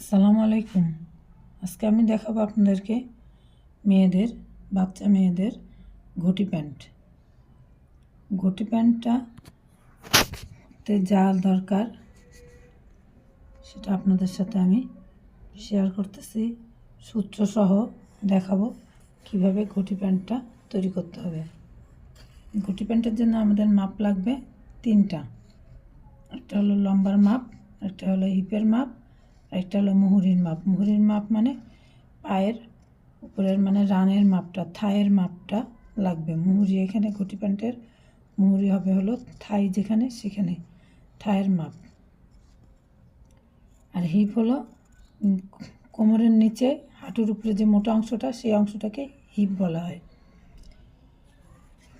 আসসালামু আলাইকুম আজকে আমি দেখাবো আপনাদেরকে মেয়েদের, বাচ্চা মেয়েদের ঘটি প্যান্ট। ঘটি প্যান্টটা তে যা দরকার সেটা আপনাদের সাথে আমি শেয়ার করতেছি। সূত্রসহ দেখাবো কীভাবে ঘটি প্যান্টটা তৈরি করতে হবে। ঘটি প্যান্টের জন্য আমাদের মাপ লাগবে তিনটা। একটা হলো লম্বার মাপ, একটা হলো হিপের মাপ আর একটা হলো মুহুরির মাপ। মুহুরির মাপ মানে পায়ের উপরের মানে রানের মাপটা, থায়ের মাপটা লাগবে। মুহুরি এখানে ঘটি প্যান্টের, মুহুরি হবে হলো থাই যেখানে সেখানে, থায়ের মাপ। আর হিপ হলো কোমরের নিচে হাঁটুর উপরে যে মোটা অংশটা, সেই অংশটাকে হিপ বলা হয়।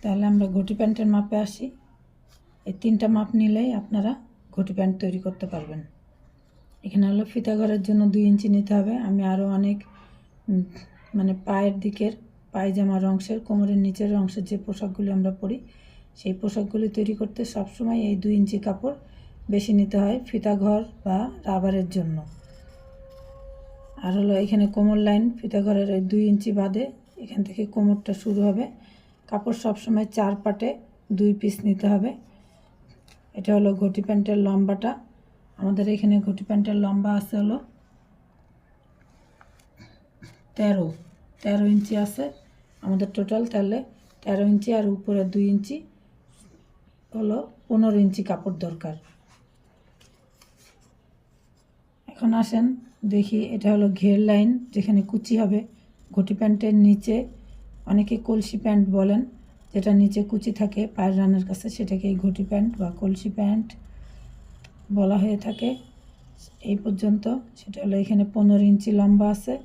তাহলে আমরা ঘটি প্যান্টের মাপে আসি। এই তিনটা মাপ নিলেই আপনারা ঘটি প্যান্ট তৈরি করতে পারবেন। এখানে হলো ফিতা ঘরের জন্য দুই ইঞ্চি নিতে হবে। আমি আরও অনেক মানে পায়ের দিকের পায়জামার অংশের, কোমরের নিচের অংশের যে পোশাকগুলি আমরা পরি, সেই পোশাকগুলি তৈরি করতে সবসময় এই দুই ইঞ্চি কাপড় বেশি নিতে হয় ফিতা ঘর বা রাবারের জন্য। আর হলো এখানে কোমর লাইন ফিতা ঘরের ওই দুই ইঞ্চি বাদে এখান থেকে কোমরটা শুরু হবে। কাপড় সবসময় চার পাটে দুই পিস নিতে হবে। এটা হলো ঘটি প্যান্টের লম্বাটা। আমাদের এখানে ঘটি প্যান্টের লম্বা আছে হলো তেরো তেরো ইঞ্চি আছে। আমাদের টোটাল তাহলে তেরো ইঞ্চি আর উপরে দুই ইঞ্চি হলো পনেরো ইঞ্চি কাপড় দরকার। এখন আসেন দেখি এটা হলো ঘের লাইন, যেখানে কুচি হবে। ঘটি প্যান্টের নিচে অনেকে কলসি প্যান্ট বলেন, যেটা নিচে কুচি থাকে পায়ের রানের কাছে সেটাকে ঘটি প্যান্ট বা কলসি প্যান্ট বলা হয়ে থাকে। এই পর্যন্ত। সেটা হলো এখানে পনেরো ইঞ্চি লম্বা আছে।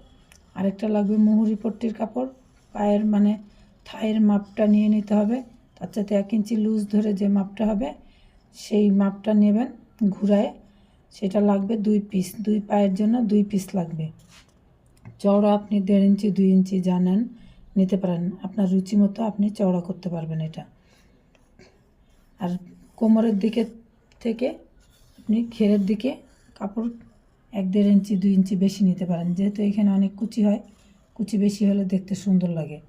আরেকটা লাগবে মুহুরি পট্টির কাপড়। পায়ের মানে থায়ের মাপটা নিয়ে নিতে হবে। তার সাথে এক ইঞ্চি লুজ ধরে যে মাপটা হবে, সেই মাপটা নেবেন ঘুরায়। সেটা লাগবে দুই পিস। দুই পায়ের জন্য দুই পিস লাগবে। চওড়া আপনি দেড় ইঞ্চি, দুই ইঞ্চি জানেন নিতে পারেন। আপনার রুচি মতো আপনি চওড়া করতে পারবেন এটা। আর কোমরের দিকে থেকে আপনি ঘেরের দিকে কাপড় এক দেড় ইঞ্চি, দুই ইঞ্চি বেশি নিতে পারেন। যেহেতু এখানে অনেক কুচি হয়, কুচি বেশি হলে দেখতে সুন্দর লাগে।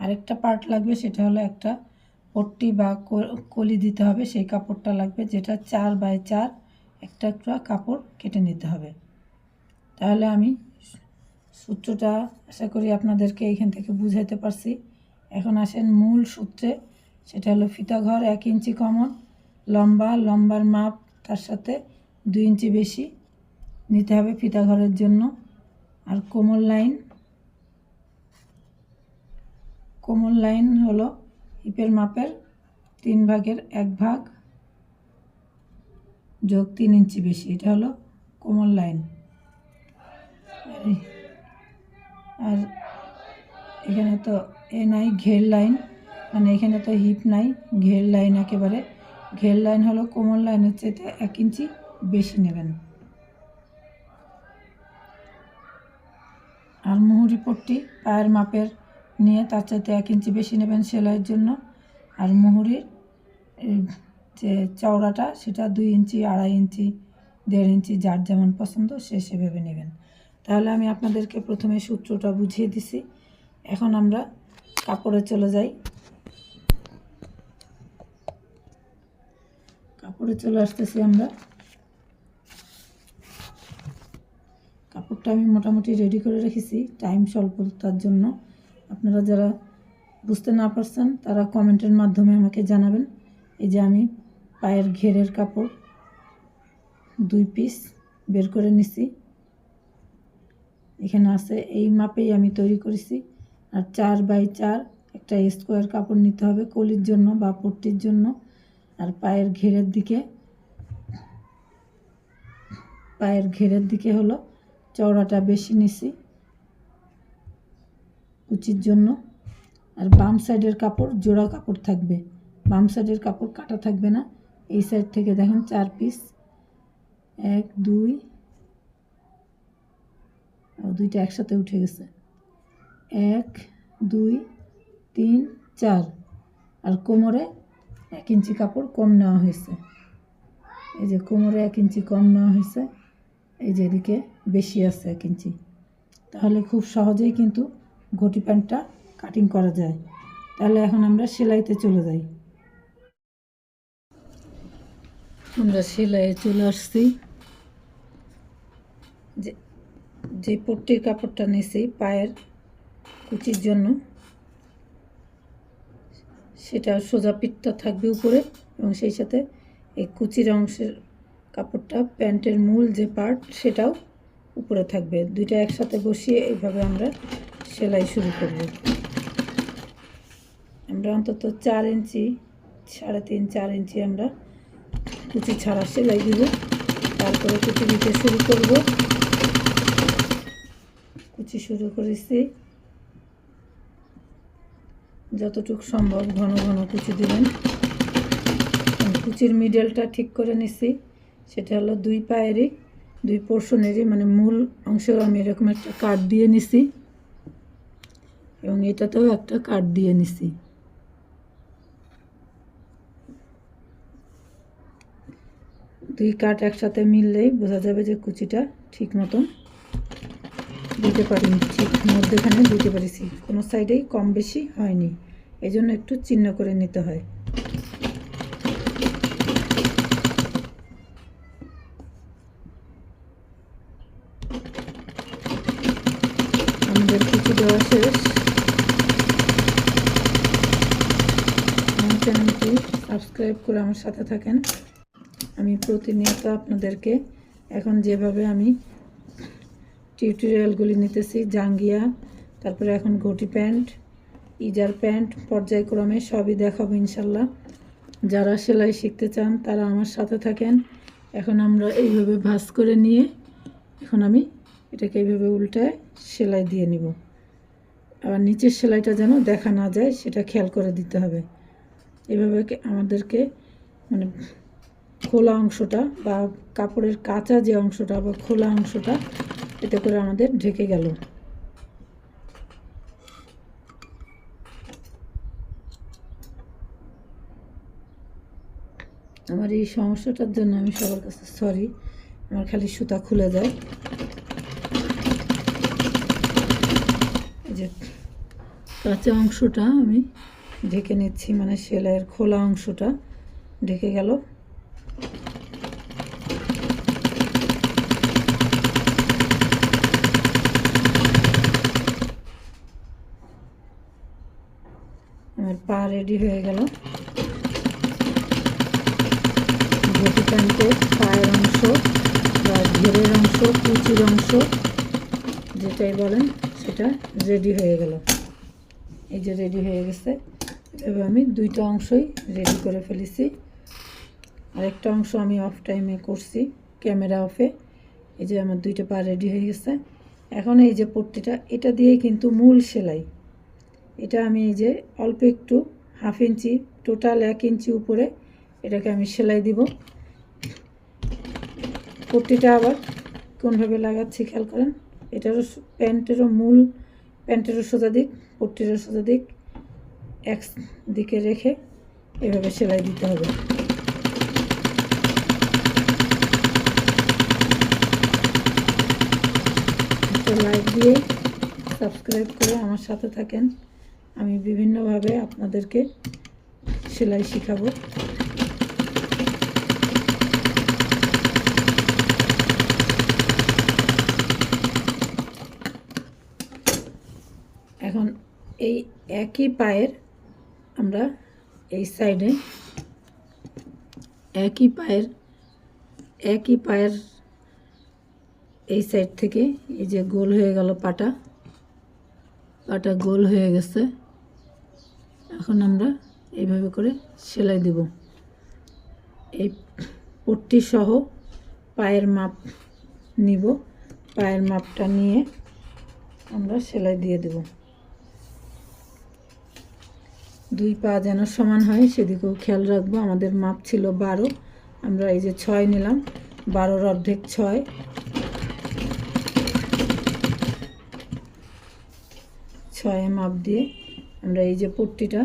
আরেকটা পার্ট লাগবে সেটা হলো একটা পট্টি বা কলি দিতে হবে। সেই কাপড়টা লাগবে যেটা চার বাই চার একটা একটা কাপড় কেটে নিতে হবে। তাহলে আমি সূত্রটা আশা করি আপনাদেরকে এখান থেকে বুঝাইতে পারছি। এখন আসেন মূল সূত্রে। সেটা হলো ফিতা ঘর এক ইঞ্চি কমন, লম্বা, লম্বার মাপ তার সাথে দুই ইঞ্চি বেশি নিতে হবে ফিতা ঘরের জন্য। আর কোমল লাইন কোমল লাইন হলো হিপের মাপের তিন ভাগের এক ভাগ যোগ তিন ইঞ্চি বেশি, এটা হলো কোমল লাইন। আর এখানে তো এ নাই, ঘের লাইন মানে এখানে তো হিপ নাই, ঘের লাইন একেবারে ঘের লাইন হলো কোমল লাইনের চেয়ে এক ইঞ্চি বেশি নেবেন। আর মুহুরি পট্টি পায়ের মাপের নিয়ে তার চাইতে এক ইঞ্চি বেশি নেবেন সেলাইয়ের জন্য। আর মুহুরির যে চওড়াটা, সেটা দুই ইঞ্চি, আড়াই ইঞ্চি, দেড় ইঞ্চি, যার যেমন পছন্দ সে সেভাবে নেবেন। তাহলে আমি আপনাদেরকে প্রথমে সূত্রটা বুঝিয়ে দিছি। এখন আমরা কাপড়ে চলে যাই। কাপড়ে চলে আসতেছি আমরা। কাপড়টা আমি মোটামুটি রেডি করে রেখেছি। টাইম স্বল্পতার জন্য। আপনারা যারা বুঝতে না পারছেন, তারা কমেন্টের মাধ্যমে আমাকে জানাবেন। এই যে আমি পায়ের ঘেরের কাপড় দুই পিস বের করে নিছি। এখানে আছে এই মাপেই আমি তৈরি করেছি। আর চার বাই চার একটা স্কোয়ার কাপড় নিতে হবে কলির জন্য বা পট্টির জন্য। আর পায়ের ঘেরের দিকে, পায়ের ঘেরের দিকে হলো চওড়াটা বেশি নিছি কুচির জন্য। আর বাম সাইডের কাপড় জোড়া কাপড় থাকবে। বাম সাইডের কাপড় কাটা থাকবে না। এই সাইড থেকে দেখেন চার পিস। এক, দুই দুইটা একসাথে উঠে গেছে। এক, দুই, তিন, চার। আর কোমরে এক ইঞ্চি কাপড় কম নেওয়া হয়েছে। এই যে কোমরে এক ইঞ্চি কম নেওয়া হয়েছে, এই যে এদিকে বেশি আছে এক ইঞ্চি। তাহলে খুব সহজেই কিন্তু ঘটি প্যান্টটা কাটিং করা যায়। তাহলে এখন আমরা সেলাইতে চলে যাই। আমরা সেলাইয়ে চলে আসছি। যে যে পট্টির কাপড়টা নিয়েছি পায়ের কুচির জন্য। সেটা সোজা পিঠটা থাকবে উপরে এবং সেই সাথে এই কুচির অংশের কাপড়টা, প্যান্টের মূল যে পার্ট সেটাও উপরে থাকবে। দুইটা একসাথে বসিয়ে এইভাবে আমরা সেলাই শুরু করব। আমরা অন্তত চার ইঞ্চি, সাড়ে তিন, চার ইঞ্চি আমরা কুচি ছাড়া সেলাই দিব। তারপরে কুচি দিতে শুরু করব। কুচি শুরু করেছি। যতটুকু সম্ভব ঘন ঘন কুচি দিবেন। কুচির মিডলটা ঠিক করে নিছি। সেটা হলো দুই পায়েরই, দুই পোর্শনেরই মানে মূল অংশেও আমি এরকম একটা কাট দিয়ে নিছি। এবং এটাতেও একটা কাট দিয়ে নিছি। দুই কাট একসাথে মিললেই বোঝা যাবে যে কুচিটা ঠিক মতন দিতে পারিনি, ঠিক মধ্যেখানে দিতে পারিছি। কোনো সাইডেই কম বেশি হয়নি। এই জন্য একটু চিহ্ন করে নিতে হয়। আমাদের কুচি দেওয়া শেষ। চ্যানেলটি সাবস্ক্রাইব করে আমার সাথে থাকেন। আমি প্রতিনিয়ত আপনাদেরকে এখন যেভাবে আমি টিউটোরিয়ালগুলি নিতেছি, জাঙ্গিয়া, তারপরে এখন ঘটি প্যান্ট ইজার প্যান্ট পর্যায়ক্রমে সবই দেখাবো ইনশাল্লাহ। যারা সেলাই শিখতে চান, তারা আমার সাথে থাকেন। এখন আমরা এইভাবে ভাঁজ করে নিয়ে এখন আমি এটাকে এইভাবে উল্টায় সেলাই দিয়ে নিব। আবার নিচের সেলাইটা যেন দেখা না যায়, সেটা খেয়াল করে দিতে হবে। এভাবে আমাদেরকে মানে খোলা অংশটা বা কাপড়ের কাঁচা যে অংশটা বা খোলা অংশটা, এতে করে আমাদের ঢেকে গেল। আমার এই সমস্যাটার জন্য আমি সবার কাছে সরি আমার খালি সুতা খুলে যায় যে কাঁচা অংশটা আমি ঢেকে নিচ্ছি মানে সেলাইয়ের খোলা অংশটা ঢেকে গেল। আমার পা রেডি হয়ে গেল। প্যান্টের পায়ের অংশ বা ঘেরের অংশ, কুচির অংশ, যেটাই বলেন, সেটা রেডি হয়ে গেল। এই যে রেডি হয়ে গেছে, এভাবে আমি দুইটা অংশই রেডি করে ফেলেছি। আরেকটা অংশ আমি অফ টাইমে করছি ক্যামেরা অফে এই যে আমার দুইটা পা রেডি হয়ে গেছে। এখন এই যে পট্টিটা, এটা দিয়ে কিন্তু মূল সেলাই। এটা আমি এই যে অল্প একটু হাফ ইঞ্চি টোটাল এক ইঞ্চি উপরে এটাকে আমি সেলাই দিব। পট্টিটা আবার কোনভাবে লাগাচ্ছি খেয়াল করেন? এটারও প্যান্টেরও মূল, প্যান্টেরও সোজা দিক, কুর্তিরও সোজা দিক, এক দিকে রেখে এভাবে সেলাই দিতে হবে। লাইক দিয়ে সাবস্ক্রাইব করে আমার সাথে থাকেন। আমি বিভিন্নভাবে আপনাদেরকে সেলাই শেখাবো এখন এই একই পায়ের আমরা এই সাইডে একই পায়ের একই পায়ের এই সাইড থেকে এই যে গোল হয়ে গেল পাটা পাটা গোল হয়ে গেছে। এখন আমরা এইভাবে করে সেলাই দেব। এই পট্টি সহ পায়ের মাপ নিব। পায়ের মাপটা নিয়ে আমরা সেলাই দিয়ে দেব। দুই পা যেন সমান হয়, সেদিকেও খেয়াল রাখব। আমাদের মাপ ছিল বারো। আমরা এই যে ছয় নিলাম। বারোর অর্ধেক ছয়। ছয় মাপ দিয়ে আমরা এই যে পট্টিটা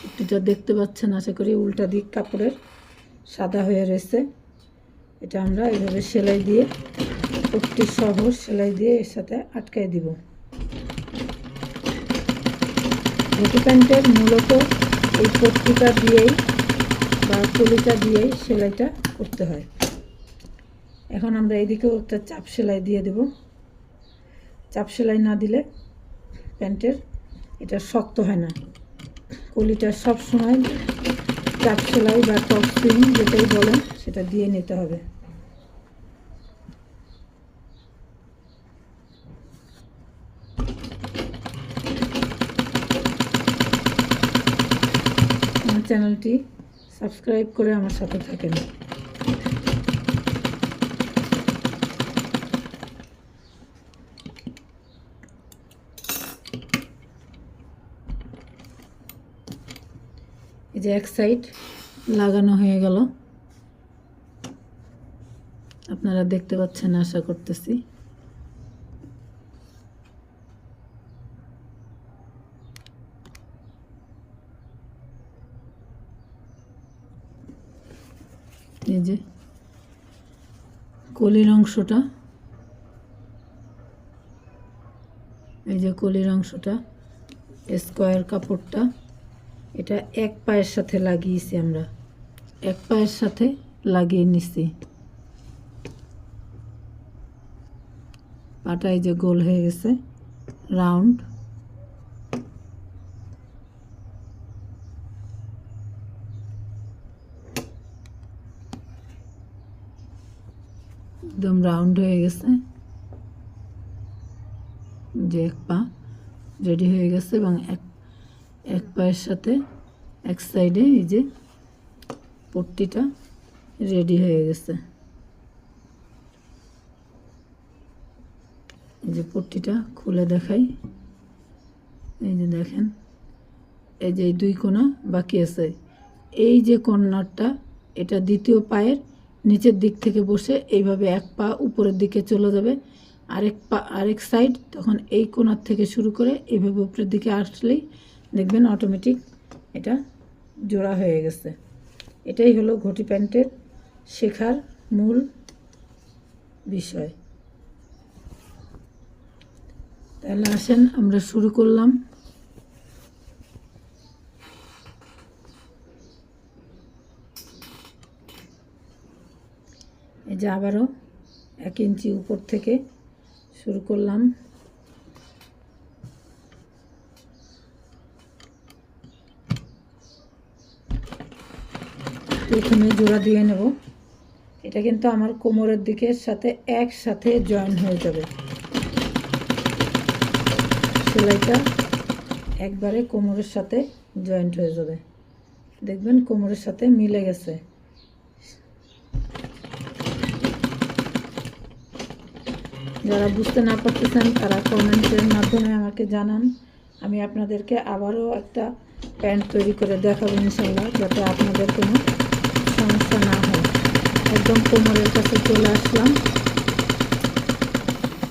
পট্টিটা দেখতে পাচ্ছেন, আশা করি উল্টা দিক কাপড়ের সাদা হয়ে রয়েছে। এটা আমরা এইভাবে সেলাই দিয়ে, পট্টি সহ সেলাই দিয়ে এর সাথে আটকায় দিব। ঘটি প্যান্টের মূলত এই পট্টিটা দিয়েই বা কলিটা দিয়েই সেলাইটা করতে হয়। এখন আমরা এইদিকেও একটা চাপ সেলাই দিয়ে দেব। চাপ সেলাই না দিলে প্যান্টের এটা শক্ত হয় না। কলিটা সব সময় চাপ সেলাই বা টপ সুইং যেটাই বলেন সেটা দিয়ে নিতে হবে। চ্যানেলটি সাবস্ক্রাইব করে আমার সাথে থাকেন। এই যে এক সাইড লাগানো হয়ে গেল। আপনারা দেখতে পাচ্ছেন, আশা করতেছি। যে কলির অংশটা, এই যে কলির অংশটা, স্কোয়ার কাপড়টা, এটা এক পায়ের সাথে লাগিয়েছি আমরা। এক পায়ের সাথে লাগিয়ে নিছি। এই যে গোল হয়ে গেছে, রাউন্ড। একদম রাউন্ড হয়ে গেছে। যে এক পা রেডি হয়ে গেছে এবং এক এক পায়ের সাথে এক সাইডে এই যে পট্টিটা রেডি হয়ে গেছে। এই যে পট্টিটা খুলে দেখাই। এই যে দেখেন, এই যে দুই কোণা বাকি আছে। এই যে কর্নারটা, এটা দ্বিতীয় পায়ের নিচের দিক থেকে বসে এইভাবে এক পা উপরের দিকে চলে যাবে। আরেক পা, আরেক সাইড তখন এই কোণার থেকে শুরু করে এইভাবে উপরের দিকে আসলেই দেখবেন অটোমেটিক এটা জোড়া হয়ে গেছে। এটাই হলো ঘটি প্যান্টের শেখার মূল বিষয়। তাহলে আসেন, আমরা শুরু করলাম। যে আবারও এক ইঞ্চি উপর থেকে শুরু করলাম। প্রথমে জোড়া দিয়ে নেব। এটা কিন্তু আমার কোমরের দিকের সাথে একসাথে জয়েন হয়ে যাবে। সেলাইটা একবারে কোমরের সাথে জয়েন্ট হয়ে যাবে। দেখবেন কোমরের সাথে মিলে গেছে। যারা বুঝতে না পারতেছেন, তারা কমেন্টের মাধ্যমে আমাকে জানান। আমি আপনাদেরকে আবারও একটা প্যান্ট তৈরি করে দেখাবো ইনশাল্লাহ যাতে আপনাদের কোনো সমস্যা না হয়। একদম কোমরের কাছে চলে আসলাম।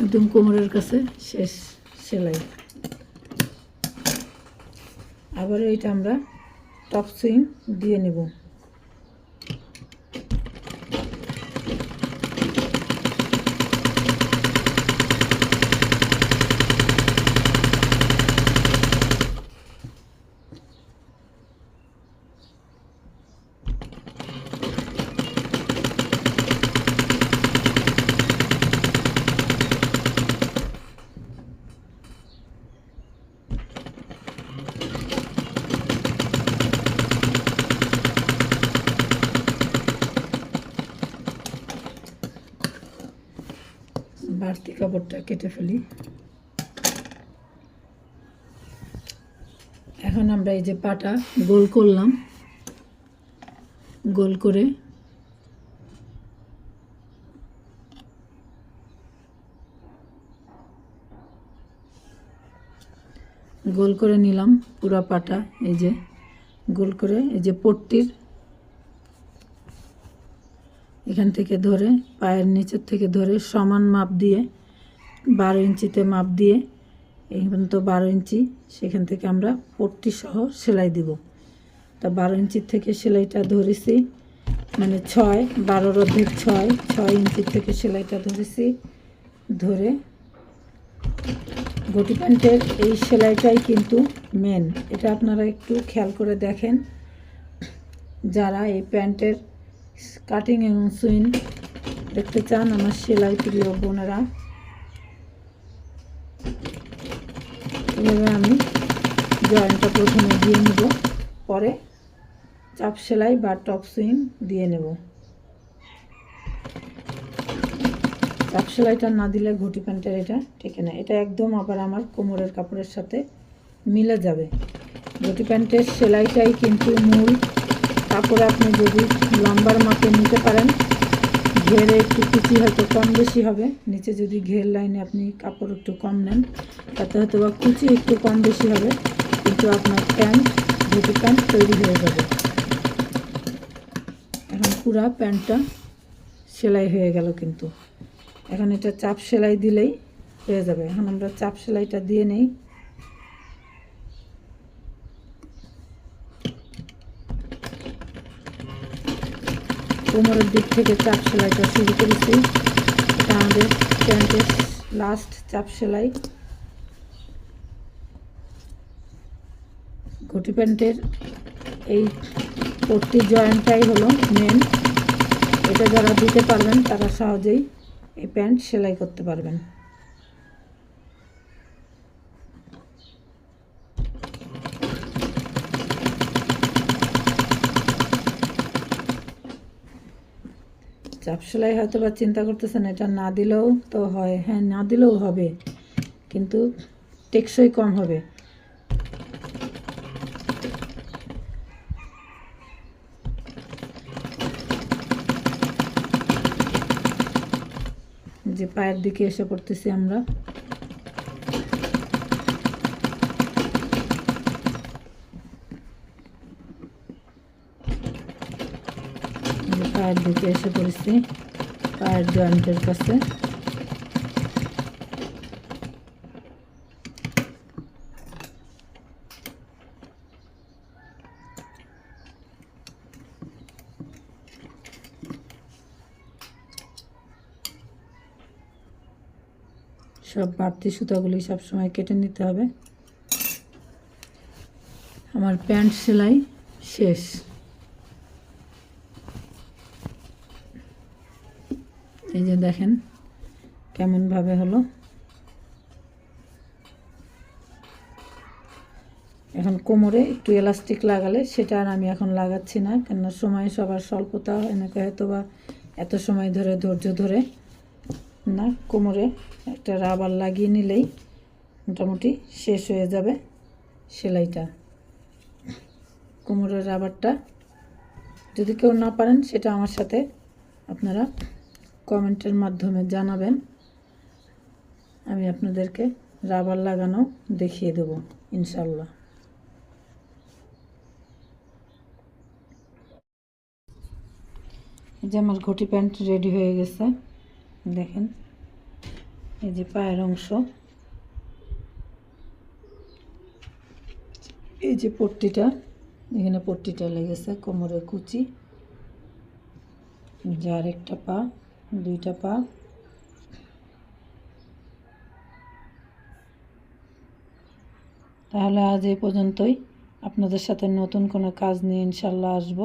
একদম কোমরের কাছে শেষ সেলাই। আবারও এটা আমরা টপ সুইং দিয়ে নেব বাড়তি কাপড়টা কেটে ফেলি। এখন আমরা এই যে পাটা গোল করলাম। গোল করে গোল করে নিলাম পুরা পাটা, এই যে গোল করে, এই যে পট্টির। এখান থেকে ধরে, পায়ের নিচের থেকে ধরে সমান মাপ দিয়ে বারো ইঞ্চিতে মাপ দিয়ে এই পর্যন্ত বারো ইঞ্চি, সেখান থেকে আমরা পট্টি সহ সেলাই দিব। তা বারো ইঞ্চির থেকে সেলাইটা ধরেছি মানে ছয় বারোর অর্ধেক ছয় ছয় ইঞ্চির থেকে সেলাইটা ধরেছি। ধরে গটি প্যান্টের এই সেলাইটাই কিন্তু মেন এটা আপনারা একটু খেয়াল করে দেখেন, যারা এই প্যান্টের কাটিং এবং সুইং দেখতে চান, আমার সেলাই প্রিয় বোনেরা এভাবে আমি। জয়েন্টটা প্রথমে দিয়ে নেব। পরে চাপ সেলাই বা টপ সুইং দিয়ে নেব। চাপ সেলাইটা না দিলে ঘটি প্যান্টের এটা ঠিক না। এটা একদম আবার আমার কোমরের কাপড়ের সাথে মিলে যাবে। ঘটি প্যান্টের সেলাইটাই কিন্তু মূল। কাপড় আপনি যদি লম্বার মাপে নিতে পারেন ঘেরে একটু কুচি হয়তো কম বেশি হবে। নিচে যদি ঘের লাইনে আপনি কাপড় একটু কম নেন, তাতে হয়তো বা কুচি একটু কম বেশি হবে, কিন্তু আপনার প্যান্ট ঘটি প্যান্ট তৈরি হয়ে যাবে। এখন পুরা প্যান্টটা সেলাই হয়ে গেল কিন্তু। এখন এটা চাপ সেলাই দিলেই হয়ে যাবে। এখন আমরা চাপ সেলাইটা দিয়ে নেই। কোমরের দিক থেকে চাপ সেলাইটা শুরু করেছি। এটা আমাদের প্যান্টের লাস্ট চাপ সেলাই। ঘটি প্যান্টের এই পট্টি জয়েন্টটাই হলো মেন এটা যারা দিতে পারবেন, তারা সহজেই এই প্যান্ট সেলাই করতে পারবেন চাপ সেলাই হয়তো বা চিন্তা করতেছেন, এটা না দিলেও তো হয়। হ্যাঁ না দিলেও হবে, কিন্তু টেকসই কম হবে। যে পায়ের দিকে এসে পড়তেছি আমরা। পায়ের দিকে এসে পড়েছি, পায়ের জয়েন্টের কাছে। সব বাড়তি সুতাগুলি সবসময় কেটে নিতে হবে। আমার প্যান্ট সেলাই শেষ। এই যে দেখেন কেমনভাবে হলো। এখন কোমরে একটু এলাস্টিক লাগালে সেটা আর আমি এখন লাগাচ্ছি না, কেননা সময় সবার স্বল্পতা, এনেকে হয়তো বা এত সময় ধরে, ধৈর্য ধরে না, কোমরে একটা রাবার লাগিয়ে নিলেই মোটামুটি শেষ হয়ে যাবে সেলাইটা। কোমরের রাবারটা যদি কেউ না পারেন, সেটা আমার সাথে আপনারা কমেন্টের মাধ্যমে জানাবেন। আমি আপনাদেরকে রাবার লাগানো দেখিয়ে দেব ইনশাল্লাহ এই যে আমার ঘটি প্যান্ট রেডি হয়ে গেছে, দেখেন। এই যে পায়ের অংশ। এই যে পট্টিটা, এখানে পট্টিটা লেগেছে, কোমরের কুচি। যার একটা পা। দুইটা পা। তাহলে আজ এই পর্যন্তই। আপনাদের সাথে নতুন কোনো কাজ নিয়ে ইনশাল্লাহ আসব।